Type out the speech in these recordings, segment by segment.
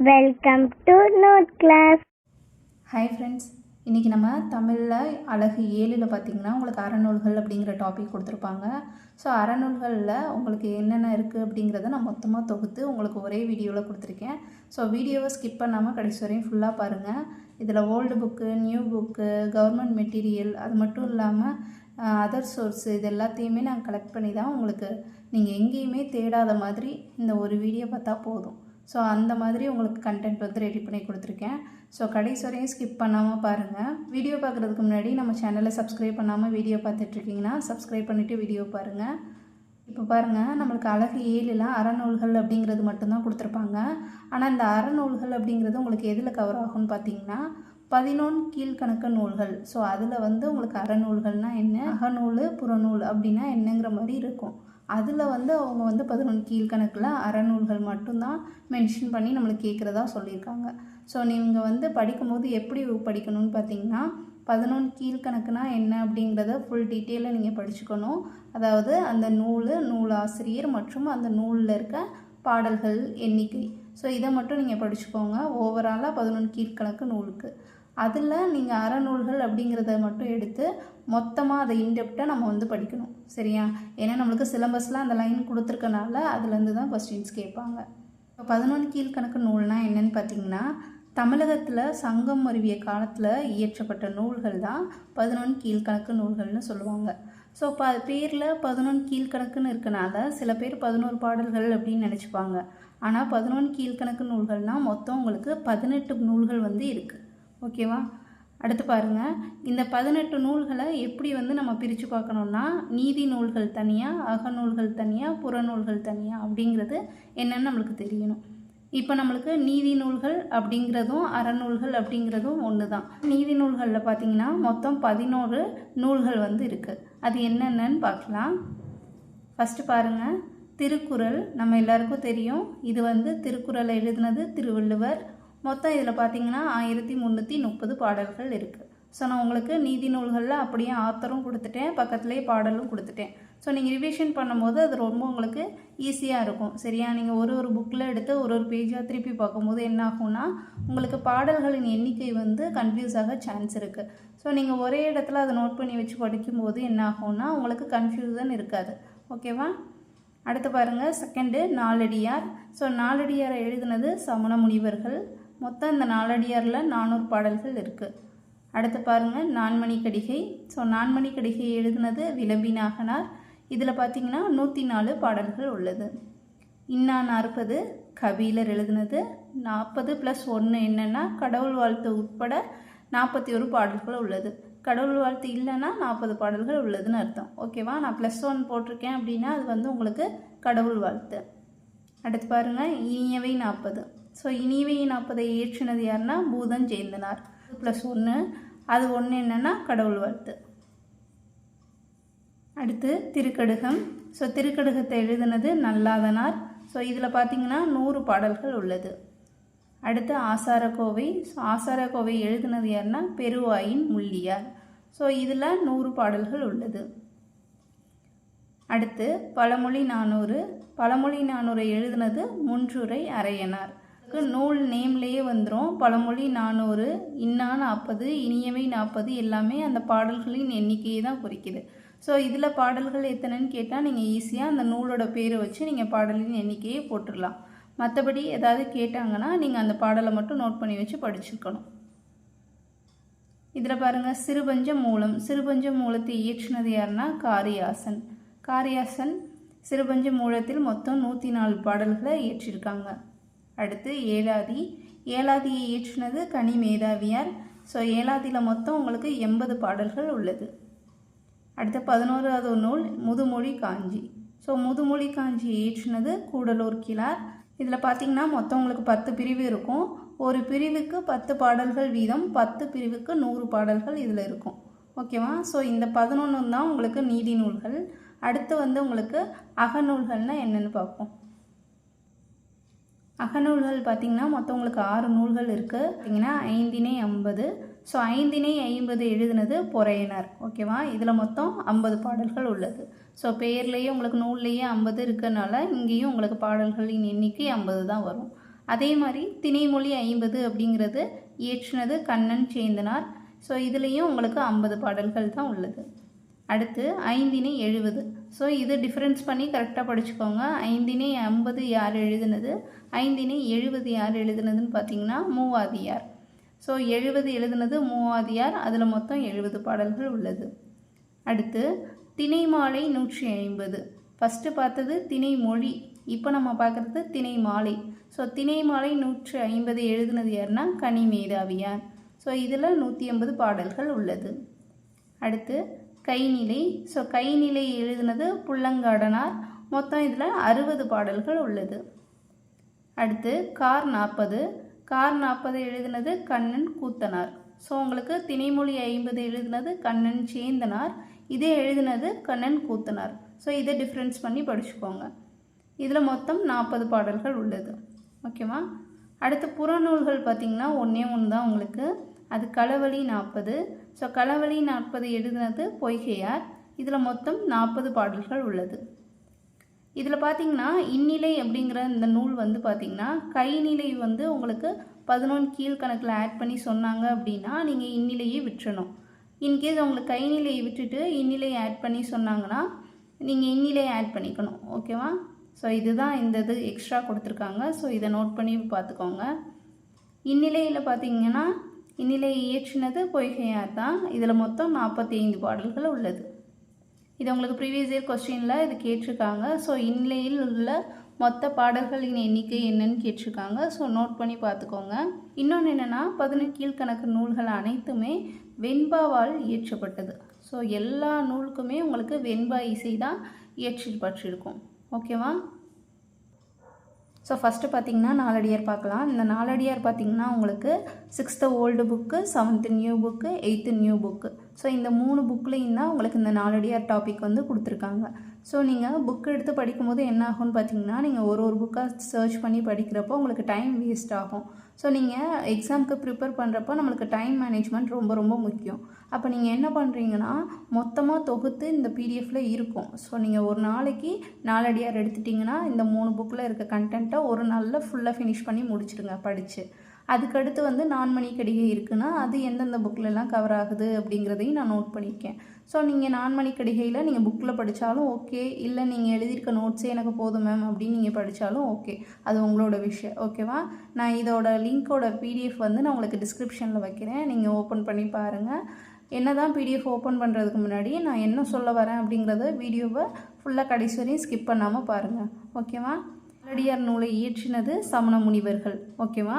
Welcome to note class hi friends இன்றைக்கி நம்ம தமிழில் அழகு ஏழில் பார்த்தீங்கன்னா உங்களுக்கு அறநூல்கள் அப்படிங்கிற டாபிக் கொடுத்துருப்பாங்க. ஸோ அறநூல்களில் உங்களுக்கு என்னென்ன இருக்குது அப்படிங்கிறத நான் மொத்தமாக தொகுத்து உங்களுக்கு ஒரே வீடியோவில் கொடுத்துருக்கேன். ஸோ வீடியோவை ஸ்கிப் பண்ணாமல் கடைசி வரையும் ஃபுல்லாக பாருங்கள் இதில் old book new book government material அது மட்டும் இல்லாமல் அதர் சோர்ஸ் இது எல்லாத்தையுமே நான் கலெக்ட் பண்ணி தான் உங்களுக்கு நீங்கள் எங்கேயுமே தேடாத மாதிரி இந்த ஒரு வீடியோ பார்த்தா போதும். ஸோ அந்த மாதிரி உங்களுக்கு கண்டென்ட் வந்து ரெடி பண்ணி கொடுத்துருக்கேன். ஸோ கடைசி வரையும் ஸ்கிப் பண்ணாமல் பாருங்கள் வீடியோ பார்க்குறதுக்கு முன்னாடி நம்ம சேனலை சப்ஸ்கிரைப் பண்ணாமல் வீடியோ பார்த்துட்ருக்கீங்கன்னா சப்ஸ்கிரைப் பண்ணிவிட்டு வீடியோ பாருங்கள் இப்போ பாருங்கள் நம்மளுக்கு அழகு ஏழில் அறநூல்கள் அப்படிங்கிறது மட்டும்தான் கொடுத்துருப்பாங்க. ஆனால் இந்த அறநூல்கள் அப்படிங்கிறது உங்களுக்கு எதில் கவர் ஆகும்னு பார்த்தீங்கன்னா பதினொன்று கீழ்கணக்கு நூல்கள். ஸோ அதில் வந்து உங்களுக்கு அறநூல்கள்னால் என்ன அகநூல் புறநூல் அப்படின்னா என்னங்கிற மாதிரி இருக்கும். அதில் வந்து அவங்க வந்து பதினொன்று கீழ்கணக்கில் அறநூல்கள் மட்டும்தான் மென்ஷன் பண்ணி நம்மளுக்கு கேட்குறதா சொல்லியிருக்காங்க. ஸோ நீங்கள் வந்து படிக்கும்போது எப்படி படிக்கணும்னு பார்த்தீங்கன்னா பதினொன்று கீழ்கணக்குனா என்ன அப்படிங்கிறத ஃபுல் டீட்டெயிலில் நீங்கள் படிச்சுக்கணும். அதாவது அந்த நூல் நூல் ஆசிரியர் மற்றும் அந்த நூலில் இருக்க பாடல்கள் எண்ணிக்கை. ஸோ இதை மட்டும் நீங்கள் படிச்சுக்கோங்க. ஓவராலாக பதினொன்று கீழ்கணக்கு நூலுக்கு. அதில் நீங்கள் அறநூல்கள் அப்படிங்கிறத மட்டும் எடுத்து மொத்தமாக அதை இன்டெப்டாக நம்ம வந்து படிக்கணும். சரியா? ஏன்னா நம்மளுக்கு சிலபஸில் அந்த லைன் கொடுத்துருக்கனால அதுலேருந்து தான் கொஸ்டின்ஸ் கேட்பாங்க. இப்போ பதினொன்று கீழ்கணக்கு நூல்னால் என்னென்னு பார்த்தீங்கன்னா தமிழகத்தில் சங்கம் அருவிய காலத்தில் இயற்றப்பட்ட நூல்கள் தான் பதினொன்று கீழ்கணக்கு நூல்கள்னு சொல்லுவாங்க. ஸோ ப பேரில் பதினொன்று கீழ்கணக்குன்னு இருக்கனால சில பேர் பதினோரு பாடல்கள் அப்படின்னு நினச்சிப்பாங்க. ஆனால் பதினொன்று கீழ்கணக்கு நூல்கள்னால் மொத்தம் உங்களுக்கு பதினெட்டு நூல்கள் வந்து இருக்குது ஓகேவா? அடுத்து பாருங்கள் இந்த பதினெட்டு நூல்களை எப்படி வந்து நம்ம பிரித்து பார்க்கணுன்னா நீதி நூல்கள் தனியாக அகநூல்கள் தனியாக புறநூல்கள் தனியாக அப்படிங்கிறது என்னென்னு நம்மளுக்கு தெரியணும். இப்போ நம்மளுக்கு நீதி நூல்கள் அப்படிங்கிறதும் அறநூல்கள் அப்படிங்கிறதும் ஒன்று தான் நீதி நூல்களில் பார்த்திங்கன்னா மொத்தம் பதினோரு நூல்கள் வந்து இருக்குது அது என்னென்னு பார்க்கலாம். ஃபஸ்ட்டு பாருங்கள் திருக்குறள் நம்ம எல்லாருக்கும் தெரியும். இது வந்து திருக்குறளை எழுதினது திருவள்ளுவர். மொத்தம் இதில் பார்த்தீங்கன்னா ஆயிரத்தி முந்நூற்றி முப்பது பாடல்கள் இருக்குது ஸோ நான் உங்களுக்கு நீதி நூல்களில் அப்படியே ஆத்தரும் கொடுத்துட்டேன் பக்கத்துலேயே பாடலும் கொடுத்துட்டேன். ஸோ நீங்கள் ரிவிஷன் பண்ணும்போது அது ரொம்ப உங்களுக்கு ஈஸியாக இருக்கும். சரியா? நீங்கள் ஒரு ஒரு புக்கில் எடுத்து ஒரு ஒரு பேஜாக திருப்பி பார்க்கும்போது என்ன ஆகும்னா உங்களுக்கு பாடல்களின் எண்ணிக்கை வந்து கன்ஃபியூஸ் ஆக சான்ஸ் இருக்குது ஸோ நீங்கள் ஒரே இடத்துல அதை நோட் பண்ணி வச்சு படிக்கும்போது என்ன ஆகும்னா உங்களுக்கு கன்ஃபியூசன் இருக்காது. ஓகேவா அடுத்து பாருங்கள் செகண்டு நாலடியார். ஸோ நாலடியாரை எழுதினது சமண முனிவர்கள். மொத்தம் இந்த நாலடியாரில் நானூறு பாடல்கள் இருக்குது அடுத்து பாருங்கள் நான்மணி கடிகை. ஸோ நான்மணி கடிகை எழுதினது விளம்பி நாகனார். இதில் பார்த்தீங்கன்னா நூற்றி நாலு பாடல்கள் உள்ளது. இன்னா நாற்பது கபிலர் எழுதினது நாற்பது ப்ளஸ் ஒன்று என்னென்னா கடவுள் வாழ்த்து உட்பட நாற்பத்தி ஒரு பாடல்கள் உள்ளது. கடவுள் வாழ்த்து இல்லைன்னா நாற்பது பாடல்கள் உள்ளதுன்னு அர்த்தம். ஓகேவா நான் ப்ளஸ் ஒன் போட்டிருக்கேன் அப்படின்னா அது வந்து உங்களுக்கு கடவுள் வாழ்த்து. அடுத்து பாருங்கள் இனியவை நாற்பது. ஸோ இனிவையின் நாற்பதை ஏற்றினது யாருன்னா பூதன் ஜெயந்தனார். ப்ளஸ் ஒன்று அது ஒன்று என்னென்னா கடவுள் வாழ்த்து. அடுத்து திருக்கடுகம். ஸோ திருக்கடுகத்தை எழுதினது நல்லாதனார். ஸோ இதில் பார்த்தீங்கன்னா நூறு பாடல்கள் உள்ளது. அடுத்து ஆசாரக்கோவை ஸோ ஆசாரக்கோவை எழுதினது யாருன்னா பெருவாயின் முள்ளியார். ஸோ இதில் நூறு பாடல்கள் உள்ளது. அடுத்து பழமொழி நானூறு. பழமொழி நானூரை எழுதினது முன்றுரை அரையனார். நூல் நேம்லேயே வந்துடும் பழமொழி நானூறு இன்னா நாற்பது இனியவை நாற்பது எல்லாமே அந்த பாடல்களின் எண்ணிக்கையை தான் குறிக்குது. ஸோ இதில் பாடல்கள் எத்தனைன்னு கேட்டால் நீங்கள் ஈஸியாக அந்த நூலோட பேரை வச்சு நீங்கள் பாடலின் எண்ணிக்கையை போட்டுடலாம் மற்றபடி ஏதாவது கேட்டாங்கன்னா நீங்கள் அந்த பாடலை மட்டும் நோட் பண்ணி வச்சு படிச்சுக்கணும். இதில் பாருங்கள் சிறுபஞ்ச மூலம். சிறுபஞ்ச மூலத்தை இயற்றினது யாருன்னா காரியாசன். காரியாசன் சிறுபஞ்ச மூலத்தில் மொத்தம் நூற்றி நாலு பாடல்களை இயற்றியிருக்காங்க அடுத்து ஏழாதி. ஏழாதியை இயற்றினது கனி மேதாவியார். ஸோ ஏழாதியில் மொத்தம் உங்களுக்கு எண்பது பாடல்கள் உள்ளது. அடுத்து பதினோராவது நூல் முதுமொழி காஞ்சி. ஸோ முதுமொழி காஞ்சி இயற்றினது கூடலூர் கிளார். இதில் பார்த்திங்கன்னா மொத்தம் உங்களுக்கு பத்து பிரிவு இருக்கும். ஒரு பிரிவுக்கு பத்து பாடல்கள் வீதம் பத்து பிரிவுக்கு நூறு பாடல்கள் இதில் இருக்கும். ஓகேவா? ஸோ இந்த பதினொன்று தான் உங்களுக்கு நீதி நூல்கள். அடுத்து வந்து உங்களுக்கு அகநூல்கள்னால் என்னென்னு பார்ப்போம் அகநூல்கள் பார்த்திங்கன்னா மொத்தம் உங்களுக்கு ஆறு நூல்கள் இருக்குது பார்த்திங்கன்னா ஐந்தினை ஐம்பது. ஸோ ஐந்தினை ஐம்பது எழுதினது பொறையினர். ஓகேவா இதில் மொத்தம் ஐம்பது பாடல்கள் உள்ளது. ஸோ பெயர்லேயே உங்களுக்கு நூல்லையே ஐம்பது இருக்கனால இங்கேயும் உங்களுக்கு பாடல்களின் எண்ணிக்கை ஐம்பது தான் வரும். அதே மாதிரி திணைமொழி ஐம்பது அப்படிங்கிறது இயற்றினது கண்ணன் சேந்தனார். ஸோ இதுலேயும் உங்களுக்கு ஐம்பது பாடல்கள் தான் உள்ளது. அடுத்து ஐந்தினை எழுபது ஸோ இது டிஃப்ரென்ஸ் பண்ணி கரெக்டாக படிச்சுக்கோங்க. ஐந்தினை ஐம்பது யார் எழுதுனது? ஐந்தினை எழுபது யார் எழுதுனதுன்னு பார்த்தீங்கன்னா மூவாதியார். ஸோ எழுபது எழுதுனது மூவாதியார். அதில் மொத்தம் எழுபது பாடல்கள் உள்ளது. அடுத்து திணைமாலை நூற்றி ஐம்பது. ஃபஸ்ட்டு பார்த்தது திணைமொழி. இப்போ நம்ம பார்க்குறது திணை மாலை ஸோ திணை மாலை நூற்றி ஐம்பது எழுதுனது யாருன்னா கனி மேதாவியார் ஸோ இதில் நூற்றி ஐம்பது பாடல்கள் உள்ளது. அடுத்து கைநிலை. ஸோ கைநிலை எழுதினது புள்ளங்காடனார். மொத்தம் இதில் அறுபது பாடல்கள் உள்ளது. அடுத்து கார் நாற்பது. கார் நாற்பது எழுதினது கண்ணன் கூத்தனார். ஸோ உங்களுக்கு திணைமொழி ஐம்பது எழுதினது கண்ணன் சேந்தனார். இதே எழுதினது கண்ணன் கூத்தனார். ஸோ இதை டிஃப்ரென்ஸ் பண்ணி படிச்சுக்கோங்க. இதில் மொத்தம் நாற்பது பாடல்கள் உள்ளது. ஓகேவா அடுத்து புறநூல்கள் பார்த்திங்கன்னா ஒன்றே ஒன்று தான் உங்களுக்கு. அது களவழி நாற்பது. ஸோ களவழி நாற்பது எழுதுனது பொய்கையார். இதில் மொத்தம் நாற்பது பாடல்கள் உள்ளது. இதில் பார்த்தீங்கன்னா இந்நிலை அப்படிங்கிற இந்த நூல் வந்து பார்த்திங்கன்னா கைநிலை வந்து உங்களுக்கு பதினொன்று கீழ்கணக்கில் ஆட் பண்ணி சொன்னாங்க அப்படின்னா நீங்கள் இந்நிலையை விட்டுறணும் இன்கேஸ் உங்களுக்கு கைநிலையை விட்டுட்டு இந்நிலையை ஆட் பண்ணி சொன்னாங்கன்னா நீங்கள் இந்நிலையை ஆட் பண்ணிக்கணும். ஓகேவா ஸோ இதுதான் இந்த இது எக்ஸ்ட்ரா கொடுத்துருக்காங்க. ஸோ இதை நோட் பண்ணி பார்த்துக்கோங்க. இந்நிலையில் பார்த்தீங்கன்னா இந்நிலையை இயற்றினது பொய்கையார் தான் இதில் மொத்தம் நாற்பத்தி ஐந்து பாடல்கள் உள்ளது. இது உங்களுக்கு ப்ரீவியஸ் இயர் கொஸ்டினில் இது கேட்டிருக்காங்க. ஸோ இந்நிலையில் உள்ள மொத்த பாடல்களின் எண்ணிக்கை என்னன்னு கேட்டிருக்காங்க. ஸோ நோட் பண்ணி பார்த்துக்கோங்க. இன்னொன்று என்னென்னா பதினெட்டு கீழ்கணக்கு நூல்கள் அனைத்துமே வெண்பாவால் இயற்றப்பட்டது. ஸோ எல்லா நூலுக்குமே உங்களுக்கு வெண்பா இசை தான் இயற்றி பற்றிருக்கும். ஓகேவா ஸோ ஃபஸ்ட்டு பார்த்தீங்கன்னா நாலடியார் பார்க்கலாம். இந்த நாலடியார் பார்த்தீங்கன்னா உங்களுக்கு sixth old book seventh new book eighth new book so இந்த மூணு புக்லேயும் தான் உங்களுக்கு இந்த நாலடியார் டாபிக் வந்து கொடுத்துருக்காங்க. ஸோ நீங்கள் புக் எடுத்து படிக்கும்போது என்ன ஆகும்னு பார்த்தீங்கன்னா நீங்கள் ஒரு ஒரு புக்காக சர்ச் பண்ணி படிக்கிறப்போ உங்களுக்கு டைம் வேஸ்ட் ஆகும். ஸோ நீங்கள் எக்ஸாமுக்கு ப்ரிப்பேர் பண்ணுறப்போ நம்மளுக்கு டைம் மேனேஜ்மெண்ட் ரொம்ப ரொம்ப முக்கியம். அப்போ நீங்கள் என்ன பண்ணுறீங்கன்னா மொத்தமாக தொகுத்து இந்த பிடிஎஃப்ல இருக்கும். ஸோ நீங்கள் ஒரு நாளைக்கு நாலடியார் எடுத்துட்டிங்கன்னா இந்த மூணு புக்கில் இருக்க கண்டென்ட்டை ஒரு நாளில் ஃபுல்லாக ஃபினிஷ் பண்ணி முடிச்சிடுங்க படித்து அதுக்கடுத்து வந்து நான்மணி கடிகை இருக்குன்னா அது எந்தெந்த புக்கிலலாம் கவர் ஆகுது அப்படிங்கிறதையும் நான் நோட் பண்ணியிருக்கேன் ஸோ நீங்கள் நான்மணி கடிகையில் நீங்கள் புக்கில் படித்தாலும் ஓகே இல்லை நீங்கள் எழுதியிருக்க நோட்ஸே எனக்கு போதும் மேம் அப்படின்னு நீங்கள் படித்தாலும் ஓகே அது உங்களோட விஷயம். ஓகேவா நான் இதோட லிங்க்கோட பிடிஎஃப் வந்து நான் உங்களுக்கு டிஸ்கிரிப்ஷனில் வைக்கிறேன். நீங்கள் ஓப்பன் பண்ணி பாருங்கள் என்ன தான் பிடிஎஃப் ஓப்பன் பண்ணுறதுக்கு முன்னாடி நான் என்ன சொல்ல வரேன் அப்படிங்கிறத வீடியோவை ஃபுல்லாக கடைசி வரையும் ஸ்கிப் பண்ணாமல் பாருங்கள் ஓகேவா அடியார் நூலை இயற்றினது சமண முனிவர்கள். ஓகேவா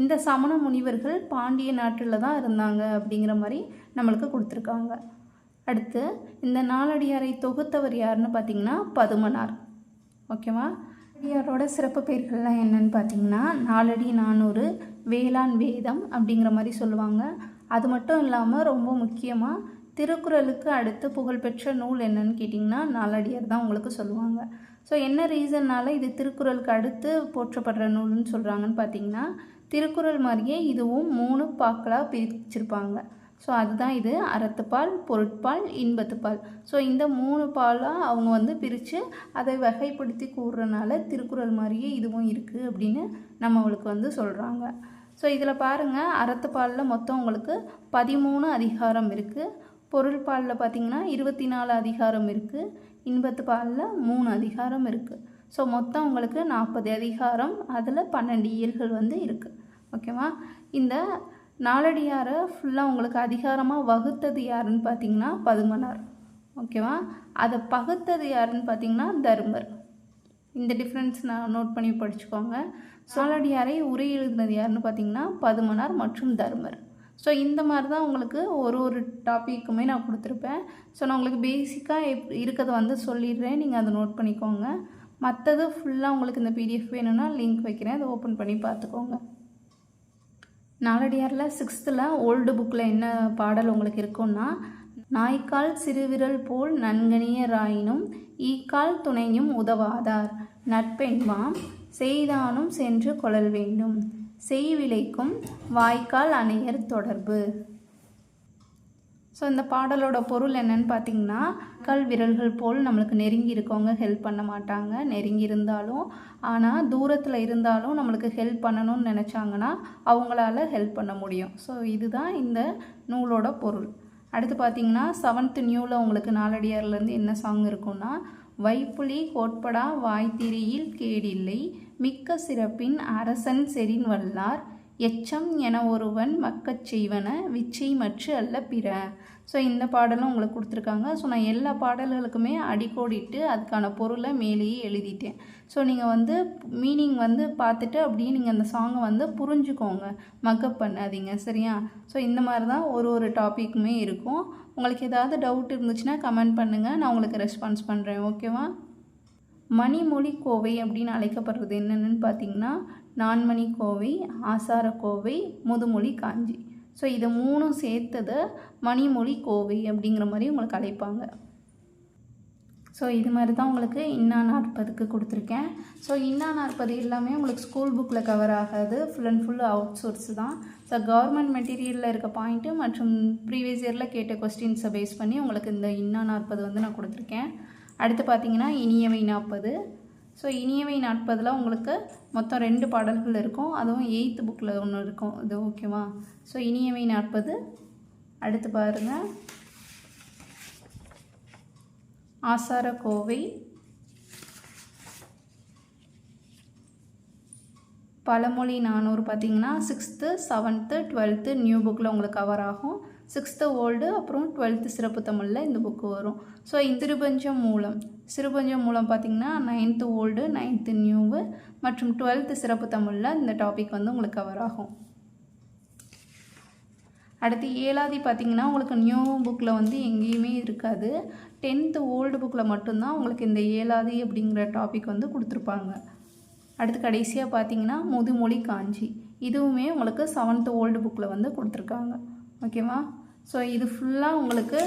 இந்த சமண முனிவர்கள் பாண்டிய நாட்டில் தான் இருந்தாங்க அப்படிங்கிற மாதிரி நம்மளுக்கு கொடுத்துருக்காங்க. அடுத்து இந்த நாலடியாரை தொகுத்தவர் யாருன்னு பார்த்தீங்கன்னா பதுமனார். ஓகேவா அடியாரோட சிறப்பு பெயர்கள்லாம் என்னன்னு பார்த்தீங்கன்னா நாலடி நானூறு வேளாண் வேதம் அப்படிங்கிற மாதிரி சொல்லுவாங்க. அது மட்டும் இல்லாமல் ரொம்ப முக்கியமாக திருக்குறளுக்கு அடுத்து புகழ்பெற்ற நூல் என்னன்னு கேட்டிங்கன்னா நாலடியார் தான் உங்களுக்கு சொல்லுவாங்க. ஸோ என்ன ரீசன்னால் இது திருக்குறளுக்கு அடுத்து போற்றப்படுற நூல்னு சொல்கிறாங்கன்னு பார்த்தீங்கன்னா திருக்குறள் மாதிரியே இதுவும் மூணு பாக்களாக பிரிச்சிருப்பாங்க. ஸோ அதுதான் இது. அறத்துப்பால் பொருட்பால் இன்பத்துப்பால். ஸோ இந்த மூணு பாலாக அவங்க வந்து பிரித்து அதை வகைப்படுத்தி கூறுறனால திருக்குறள் மாதிரியே இதுவும் இருக்குது அப்படின்னு நம்மளுக்கு வந்து சொல்கிறாங்க ஸோ இதில் பாருங்கள் அறத்துப்பாலில் மொத்தம் உங்களுக்கு பதிமூணு அதிகாரம் இருக்குது பொருள்பாலில் பார்த்திங்கன்னா இருபத்தி நாலு அதிகாரம் இருக்குது இன்பத்து பாலில் மூணு அதிகாரம் இருக்குது ஸோ மொத்தம் உங்களுக்கு நாற்பது அதிகாரம் அதில் பன்னெண்டு இயல்கள் வந்து இருக்குது ஓகேவா இந்த நாலடியாரை ஃபுல்லாக உங்களுக்கு அதிகாரமாக வகுத்தது யாருன்னு பார்த்தீங்கன்னா பதுமனார். ஓகேவா அதை பகுத்தது யாருன்னு பார்த்தீங்கன்னா தர்மர். இந்த டிஃப்ரென்ஸ் நான் நோட் பண்ணி படிச்சுக்கோங்க. சோழடியாரை உரை எழுதினது யாருன்னு பார்த்தீங்கன்னா பதுமனார் மற்றும் தர்மர். ஸோ இந்த மாதிரி தான் உங்களுக்கு ஒரு ஒரு டாப்பிக்குமே நான் கொடுத்துருப்பேன். ஸோ நான் உங்களுக்கு பேசிக்காக எப் இருக்கிறத வந்து சொல்லிடுறேன். நீங்கள் அதை நோட் பண்ணிக்கோங்க. மற்றது ஃபுல்லாக உங்களுக்கு இந்த பிடிஎஃப் வேணும்னா லிங்க் வைக்கிறேன். அதை ஓப்பன் பண்ணி பார்த்துக்கோங்க. நாலடியாரில் சிக்ஸ்த்தில் ஓல்டு புக்கில் என்ன பாடல் உங்களுக்கு இருக்குன்னா நாய்க்கால் சிறுவிரல் போல் நன்கனியராயினும் ஈக்கால் துணையும் உதவாதார். நட்பெண்பாம் செய்தானும் சென்று கொள்ளல் வேண்டும். செய்விலைக்கும் வாய்க்கால் அணையர் தொடர்பு. ஸோ இந்த பாடலோட பொருள் என்னன்னு பார்த்தீங்கன்னா கல் விரல்கள் போல் நம்மளுக்கு நெருங்கி இருக்கவங்க ஹெல்ப் பண்ண மாட்டாங்க. நெருங்கி இருந்தாலும் ஆனால் தூரத்தில் இருந்தாலும் நம்மளுக்கு ஹெல்ப் பண்ணணும்னு நினச்சாங்கன்னா அவங்களால ஹெல்ப் பண்ண முடியும். ஸோ இதுதான் இந்த நூலோட பொருள். அடுத்து பார்த்தீங்கன்னா செவன்த் நியூவில் உங்களுக்கு நாலடியார்லேருந்து என்ன சாங் இருக்கும்னா வைப்புலி கோட்படா வாய்த்திரியில் கேடில்லை மிக்க சிறப்பின் அரசன் செறின் வல்லார் எச்சம் என ஒருவன் மக்கச் செய்வன விச்சை மற்று அல்ல பிற. ஸோ இந்த பாடலும் உங்களுக்கு கொடுத்துருக்காங்க. ஸோ நான் எல்லா பாடல்களுக்குமே அடிக்கோடிட்டு அதுக்கான பொருளை மேலேயே எழுதிட்டேன். ஸோ நீங்கள் வந்து மீனிங் வந்து பார்த்துட்டு அப்படியே நீங்கள் அந்த சாங்கை வந்து புரிஞ்சுக்கோங்க. மக்கப் பண்ணாதீங்க சரியா? ஸோ இந்த மாதிரி தான் ஒரு ஒரு டாப்பிக்குமே இருக்கும். உங்களுக்கு ஏதாவது டவுட் இருந்துச்சுன்னா கமெண்ட் பண்ணுங்கள் நான் உங்களுக்கு ரெஸ்பான்ஸ் பண்ணுறேன் ஓகேவா மணிமொழி கோவை அப்படின்னு அழைக்கப்படுறது என்னென்னு பார்த்தீங்கன்னா நான்மணி கோவை ஆசார கோவை முதுமொழி காஞ்சி. ஸோ இதை மூணும் சேர்த்ததை மணிமொழி கோவை அப்படிங்கிற மாதிரி உங்களுக்கு அழைப்பாங்க. ஸோ இது மாதிரி தான் உங்களுக்கு இன்னா நாற்பதுக்கு கொடுத்துருக்கேன். ஸோ இன்னா நாற்பது எல்லாமே உங்களுக்கு ஸ்கூல் புக்கில் கவர் ஆகாது. Full and full out source தான் ஸோ கவர்மெண்ட் மெட்டீரியலில் இருக்க பாயிண்ட்டு மற்றும் ப்ரீவியஸ் இயரில் கேட்ட கொஸ்டின்ஸை பேஸ் பண்ணி உங்களுக்கு இந்த இன்னா நாற்பது வந்து நான் கொடுத்துருக்கேன். அடுத்து பார்த்தீங்கன்னா இனியவை நாற்பது. ஸோ இனியவை நாற்பதில் உங்களுக்கு மொத்தம் ரெண்டு பாடல்கள் இருக்கும். அதுவும் எயித்து புக்கில் ஒன்று இருக்கும். இது ஓகேவா ஸோ இனியவை நாற்பது. அடுத்து பாருங்கள் ஆசார கோவை. பழமொழி நானூறு பார்த்திங்கன்னா சிக்ஸ்த்து செவன்த்து டுவெல்த்து நியூ புக்கில் உங்களுக்கு கவர் ஆகும். சிக்ஸ்த்து ஓல்டு அப்புறம் டுவெல்த்து சிறப்பு தமிழில் இந்த புக்கு வரும். ஸோ இந்திருபஞ்சம் மூலம். சிறுபஞ்சம் மூலம் பார்த்தீங்கன்னா நைன்த்து ஓல்டு நைன்த்து நியூவு மற்றும் டுவெல்த்து சிறப்பு தமிழில் இந்த டாபிக் வந்து உங்களுக்கு கவர் ஆகும். அடுத்து ஏழாதி பார்த்திங்கன்னா உங்களுக்கு நியூ புக்கில் வந்து எங்கேயுமே இருக்காது. டென்த்து ஓல்டு புக்கில் மட்டும்தான் உங்களுக்கு இந்த ஏழாதி அப்படிங்கிற டாபிக் வந்து கொடுத்துருப்பாங்க. அடுத்து கடைசியாக பார்த்தீங்கன்னா முதுமொழி காஞ்சி. இதுவுமே உங்களுக்கு செவன்த்து ஓல்டு புக்கில் வந்து கொடுத்துருக்காங்க. ஓகேவா? ஸோ இது ஃபுல்லாக உங்களுக்கு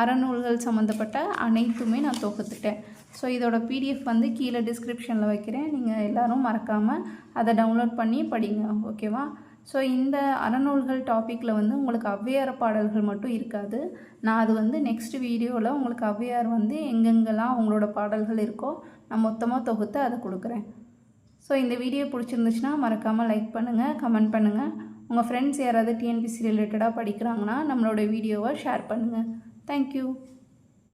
அறநூல்கள் சம்மந்தப்பட்ட அனைத்துமே நான் தொகுத்துட்டேன் ஸோ இதோட பிடிஎஃப் வந்து கீழே டிஸ்கிரிப்ஷனில் வைக்கிறேன். நீங்கள் எல்லோரும் மறக்காமல் அதை டவுன்லோட் பண்ணி படிங்க ஓகேவா? ஸோ இந்த அறநூல்கள் டாப்பிக்கில் வந்து உங்களுக்கு ஔவையார் பாடல்கள் மட்டும் இருக்காது. நான் அது வந்து நெக்ஸ்ட் வீடியோவில் உங்களுக்கு ஔவையார் வந்து எங்கெங்கெல்லாம் அவங்களோட பாடல்கள் இருக்கோ நான் மொத்தமாக தொகுத்து அதை கொடுக்குறேன். ஸோ இந்த வீடியோ பிடிச்சிருந்துச்சுன்னா மறக்காமல் லைக் பண்ணுங்கள் கமெண்ட் பண்ணுங்கள் உங்கள் ஃப்ரெண்ட்ஸ் யாராவது டிஎன்பிசி ரிலேட்டடாக படிக்கிறாங்கன்னா நம்மளோட வீடியோவை ஷேர் பண்ணுங்கள் தேங்க்யூ